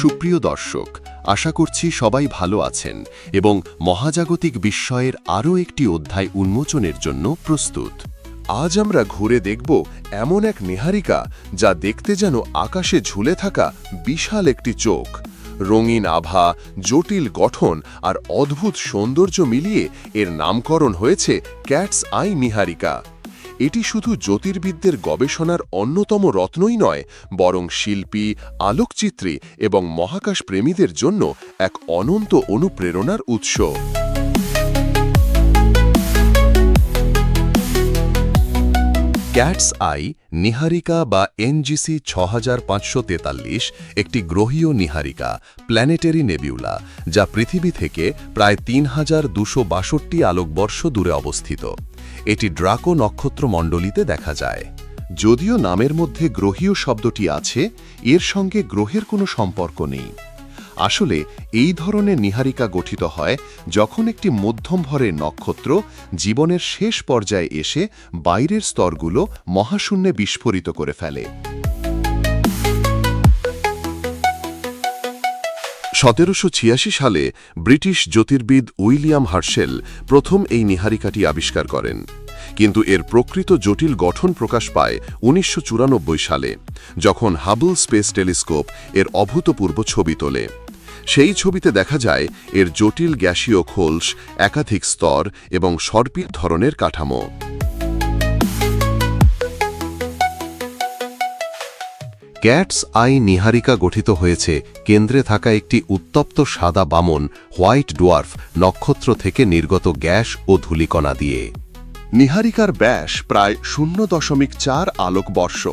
সুপ্রিয় দর্শক, আশা করছি সবাই ভালো আছেন এবং মহাজাগতিক বিস্ময়ের আরও একটি অধ্যায় উন্মোচনের জন্য প্রস্তুত। আজ আমরা ঘুরে দেখব এমন এক নেহারিকা যা দেখতে যেন আকাশে ঝুলে থাকা বিশাল একটি চোখ। রঙিন আভা, জটিল গঠন আর অদ্ভুত সৌন্দর্য মিলিয়ে এর নামকরণ হয়েছে ক্যাটস আই নিহারিকা। এটি শুধু জ্যোতির্বিদদের গবেষণার অন্যতম রত্নই নয়, বরং শিল্পী, আলোকচিত্রী এবং মহাকাশ প্রেমীদের জন্য এক অনন্ত অনুপ্রেরণার উৎস। ক্যাটস আই, নিহারিকা বা এনজিসি ছ একটি গ্রহীয় নিহারিকা, প্ল্যানেটারি নেবিউলা, যা পৃথিবী থেকে প্রায় তিন হাজার দুশো বাষট্টি আলোকবর্ষ দূরে অবস্থিত। এটি ড্রাকো নক্ষত্র মণ্ডলীতে দেখা যায়। যদিও নামের মধ্যে গ্রহীয় শব্দটি আছে, এর সঙ্গে গ্রহের কোনো সম্পর্ক নেই। আসলে এই ধরনের নিহারিকা গঠিত হয় যখন একটি মধ্যম ভরের নক্ষত্র জীবনের শেষ পর্যায়ে এসে বাইরের স্তরগুলো মহাশূন্যে বিস্ফোরিত করে ফেলে। সতেরোশো ছিয়াশি সালে ব্রিটিশ জ্যোতির্বিদ উইলিয়াম হার্শেল প্রথম এই নিহারিকাটি আবিষ্কার করেন। কিন্তু এর প্রকৃত জটিল গঠন প্রকাশ পায় উনিশশো চুরানব্বই সালে, যখন হাবল স্পেস টেলিস্কোপ এর অভূতপূর্ব ছবি তোলে। সেই ছবিতে দেখা যায় এর জটিল গ্যাসীয় খোলস, একাধিক স্তর এবং সর্পিল ধরনের কাঠামো। ক্যাটস আই নিহারিকা গঠিত হয়েছে কেন্দ্রে থাকা একটি উত্তপ্ত সাদা বামন, হোয়াইট ডোয়ার্ফ, নক্ষত্র থেকে নির্গত গ্যাস ও ধূলিকণা দিয়ে। নিহারিকার ব্যাস প্রায় শূন্য দশমিক চার আলোক বর্ষ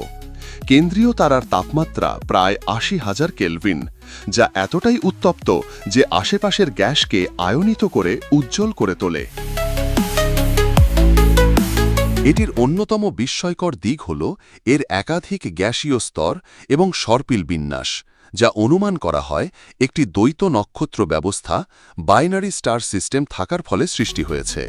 কেন্দ্রীয় তারার তাপমাত্রা প্রায় আশি হাজার কেলভিন, যা এতটাই উত্তপ্ত যে আশেপাশের গ্যাসকে আয়নিত করে উজ্জ্বল করে তোলে। এটির অন্যতম বিস্ময়কর দিক হল, এর একাধিক গ্যাসীয় স্তর এবং সর্পিল বিন্যাস, যা অনুমান করা হয় একটি দ্বৈত নক্ষত্র ব্যবস্থা বাইনারি স্টার সিস্টেম থাকার ফলে সৃষ্টি হয়েছে।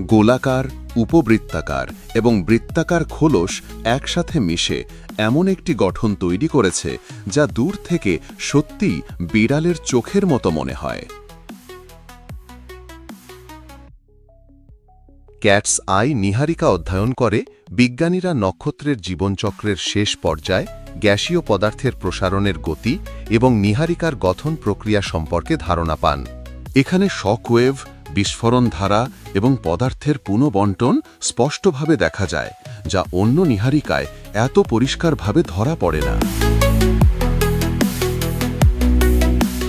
গোলাকার, উপবৃত্তাকার এবং বৃত্তাকার খোলস একসাথে মিশে এমন একটি গঠন তৈরি করেছে যা দূর থেকে সত্যিই বিড়ালের চোখের মতো মনে হয়। ক্যাটস আই নিহারিকা অধ্যয়ন করে বিজ্ঞানীরা নক্ষত্রের জীবনচক্রের শেষ পর্যায় গ্যাসীয় পদার্থের প্রসারণের গতি এবং নিহারিকার গঠন প্রক্রিয়া সম্পর্কে ধারণা পান। এখানে শকওয়েভ বিস্ফোরণ ধারা এবং পদার্থের পুনঃবন্টন স্পষ্টভাবে দেখা যায়, যা অন্য নিহারিকায় এত পরিষ্কারভাবে ধরা পড়ে না।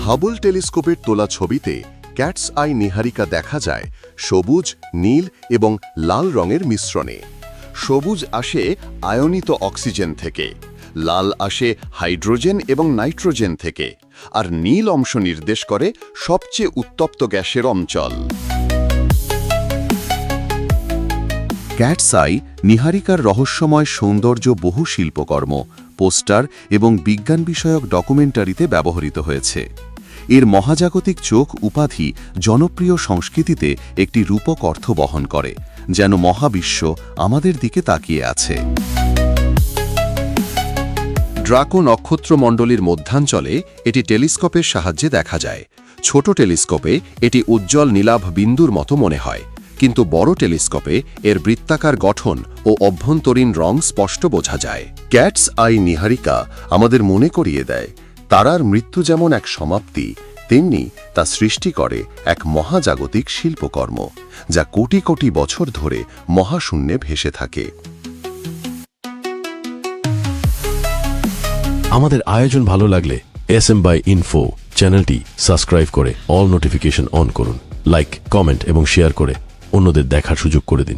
হাবল টেলিস্কোপের তোলা ছবিতে ক্যাটস আই নিহারিকা দেখা যায় সবুজ, নীল এবং লাল রঙের মিশ্রণে। সবুজ আসে আয়নিত অক্সিজেন থেকে। লাল আসে হাইড্রোজেন এবং নাইট্রোজেন থেকে, আর নীল অংশ নির্দেশ করে সবচেয়ে উত্তপ্ত গ্যাসের অঞ্চল। ক্যাটসাই নিহারিকার রহস্যময় সৌন্দর্য বহু শিল্পকর্ম, পোস্টার এবং বিজ্ঞান বিষয়ক ডকুমেন্টারিতে ব্যবহৃত হয়েছে। এর মহাজাগতিক চোখ উপাধি জনপ্রিয় সংস্কৃতিতে একটি রূপক অর্থ বহন করে, যেন মহাবিশ্ব আমাদের দিকে তাকিয়ে আছে। ড্রাকো নক্ষত্রমণ্ডলীর মধ্যাঞ্চলে এটি টেলিস্কোপের সাহায্যে দেখা যায়। ছোট টেলিস্কোপে এটি উজ্জ্বল নীলাভ বিন্দুর মতো মনে হয়, কিন্তু বড় টেলিস্কোপে এর বৃত্তাকার গঠন ও অভ্যন্তরীণ রং স্পষ্ট বোঝা যায়। ক্যাটস আই নিহারিকা আমাদের মনে করিয়ে দেয়, তারার মৃত্যু যেমন এক সমাপ্তি, তেমনি তা সৃষ্টি করে এক মহাজাগতিক শিল্পকর্ম, যা কোটি কোটি বছর ধরে মহাশূন্যে ভেসে থাকে। আমাদের আয়োজন ভালো লাগলে এস এম বাই ইনফো চ্যানেলটি সাবস্ক্রাইব করে অল নোটিফিকেশন অন করুন। লাইক, কমেন্ট এবং শেয়ার করে অন্যদের দেখার সুযোগ করে দিন।